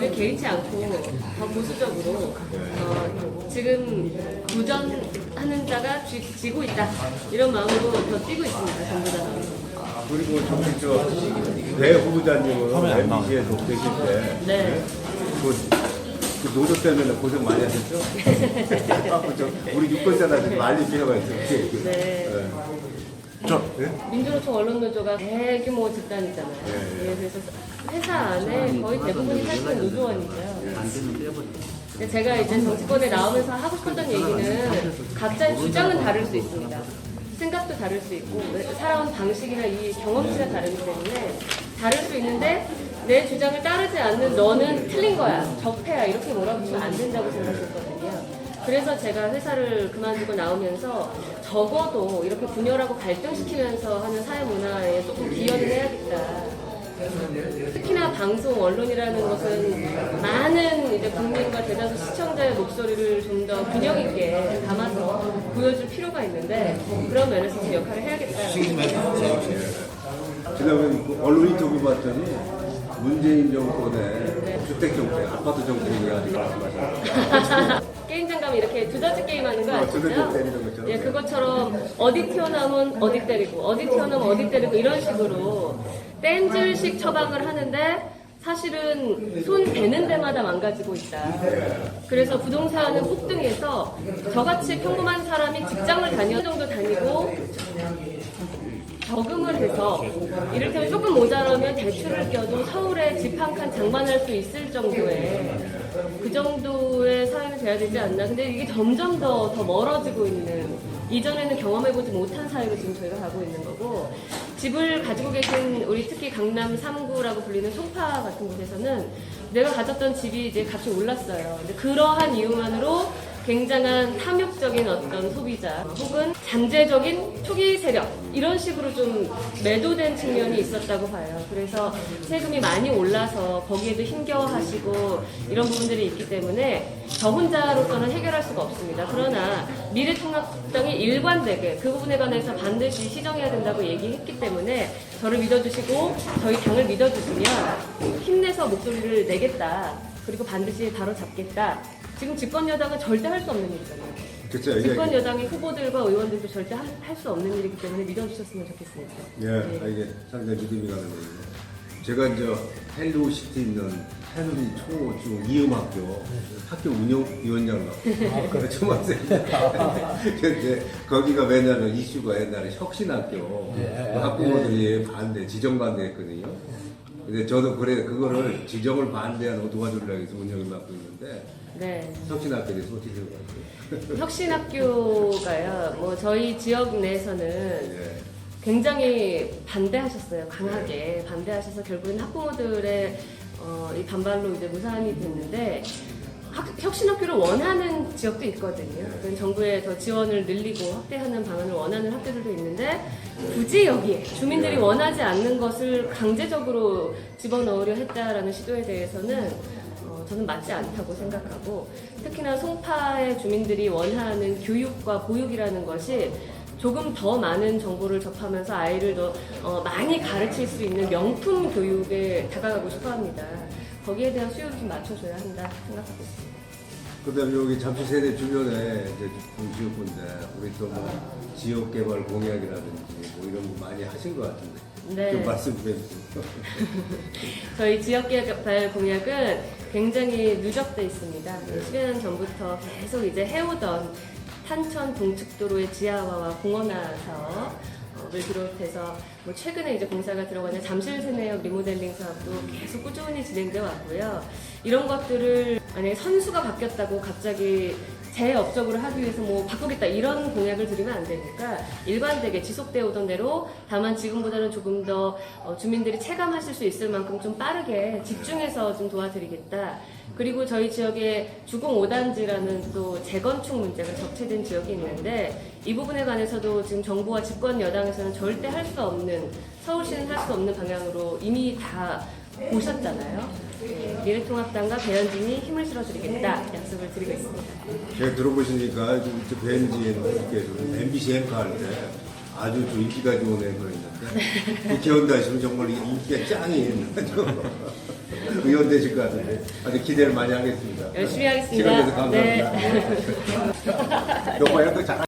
개의치 않고 더 보수적으로 어, 지금 도전하는 자가 쥐, 지고 있다 이런 마음으로 더 뛰고 있습니다. 전부 다. 그리고 저기 저배 후보자님은 MBC에 독대실 때 네. 그, 그 노조 때문에 고생 많이 하셨죠? 아, 저 우리 유권자한테 많이 필요했어요. 네. 저 민주노총 언론노조가 대규모 집단이잖아요. 예, 그래서 회사 안에 거의 대부분이 사실은 노조원이고요. 근데 제가 이제 정치권에 나오면서 하고 싶었던 얘기는 각자의 주장은 다를 수 있습니다. 생각도 다를 수 있고 살아온 방식이나 이 경험치가 다르기 때문에 다를 수 있는데 내 주장을 따르지 않는 너는 틀린 거야, 적폐야 이렇게 몰아붙이면 안 된다고 생각했거든요. 그래서 제가 회사를 그만두고 나오면서 적어도 이렇게 분열하고 갈등시키면서 하는 사회 문화에 조금 기여를 해야겠다. 특히나 방송 언론이라는 것은 많은 이제 국민과 대다수 시청자의 목소리를 좀 더 균형 있게 담아서 보여줄 필요가 있는데 그런 면에서 제 역할을 해야겠다. 지난번에 그 언론 인터뷰 봤더니 문재인 정권의 주택 정책, 아파트 정책이라고 말씀하셨어요. 게임 장갑 이렇게 두더지 게임 하는 거 어, 아시죠? 두더지 때리는 것처럼. 예, 그것처럼 어디 튀어나오면 어디 때리고 어디 튀어나오면 어디 때리고 이런 식으로 땜질식 처방을 하는데 사실은 손 대는 데마다 망가지고 있다. 그래서 부동산은 폭등해서 저같이 평범한 사람이 직장을 다녀 정도 다니고 저금을 해서 이를테면 조금 모자라면 대출을 껴도 서울에 집 한 칸 장만할 수 있을 정도의 그 정도의 사회는 돼야 되지 않나. 근데 이게 점점 더, 더 멀어지고 있는 이전에는 경험해보지 못한 사회로 지금 저희가 가고 있는 거고 집을 가지고 계신 우리 특히 강남 3구라고 불리는 송파 같은 곳에서는 내가 가졌던 집이 이제 값이 올랐어요. 근데 그러한 이유만으로 굉장한 탐욕적인 어떤 소비자 혹은 잠재적인 투기 세력 이런 식으로 좀 매도된 측면이 있었다고 봐요. 그래서 세금이 많이 올라서 거기에도 힘겨워하시고 이런 부분들이 있기 때문에 저 혼자로서는 해결할 수가 없습니다. 그러나 미래통합당이 일관되게 그 부분에 관해서 반드시 시정해야 된다고 얘기했기 때문에 저를 믿어주시고 저희 당을 믿어주시면 힘내서 목소리를 내겠다. 그리고 반드시 바로 잡겠다. 지금 집권 여당은 절대 할 수 없는 일이잖아요. 이게 집권 여당의 후보들과 의원들도 절대 할 수 없는 일이기 때문에 믿어주셨으면 좋겠습니다. 예, 아, 이게 상당히 믿음이 가는 거예요. 제가 이제 헬로시티 있는 헬리 초, 중, 이음학교 학교 맡고 그 중학생. 근데 거기가 왜냐면 이슈가 옛날에 혁신학교 그 학부모들이 반대, 지정 반대했거든요. 근데 저도 그래 그거를 지정을 반대하는 거 도와주려고 해서 운영을 맡고 있는데 네. 혁신학교에 어떻게 생각하세요? 혁신학교가요, 뭐 저희 지역 내에서는 예. 굉장히 반대하셨어요. 강하게 반대하셔서 결국엔 학부모들의 어, 이 반발로 이제 무산이 됐는데 학- 혁신학교를 원하는 지역도 있거든요. 그건 정부에 더 지원을 늘리고 확대하는 방안을 원하는 학교들도 있는데 굳이 여기에 주민들이 원하지 않는 것을 강제적으로 집어넣으려 했다라는 시도에 대해서는 어, 저는 맞지 않다고 생각하고 특히나 송파의 주민들이 원하는 교육과 보육이라는 것이 조금 더 많은 정보를 접하면서 아이를 더 어, 많이 가르칠 수 있는 명품 교육에 다가가고 싶어 합니다. 거기에 대한 수요를 좀 맞춰줘야 한다 생각하고 있습니다. 그다음에 여기 잠시 세대 주변에 이제 동지역군데 우리 또 뭐 지역 개발 공약이라든지 뭐 이런 거 많이 하신 것 같은데 네. 좀 말씀 좀 해주세요. 저희 지역개발 공약은 굉장히 누적돼 있습니다. 10여 년 전부터 계속 이제 해오던 탄천 동축도로의 지하화와 공원화 사업을 비롯해서 뭐 최근에 이제 공사가 들어가는 잠실 세내역 리모델링 사업도 계속 꾸준히 진행돼 왔고요. 이런 것들을 만약에 선수가 바뀌었다고 갑자기 재업적으로 하기 위해서 뭐 바꾸겠다 이런 공약을 드리면 안 되니까 일관되게 지속되어 오던 대로 다만 지금보다는 조금 더 어, 주민들이 체감하실 수 있을 만큼 좀 빠르게 집중해서 좀 도와드리겠다. 그리고 저희 지역에 주공 5단지라는 또 재건축 문제가 적체된 지역이 있는데 이 부분에 관해서도 지금 정부와 집권 여당에서는 절대 할 수 없는 서울시는 할 수 없는 방향으로 이미 다 보셨잖아요. 예, 미래통합당과 배현진이 힘을 실어드리겠다 약속을 드리고 있습니다. 제가 들어보시니까 좀 벤지에서 MBC 앵커 할때 아주 좀 인기가 좋은 앵커가 있는데 국회의원 다시면 정말 인기가 짱이에요. 의원 되실 것 같은데 아주 기대를 많이 하겠습니다. 열심히 하겠습니다. 시간 내서 감사합니다. 네.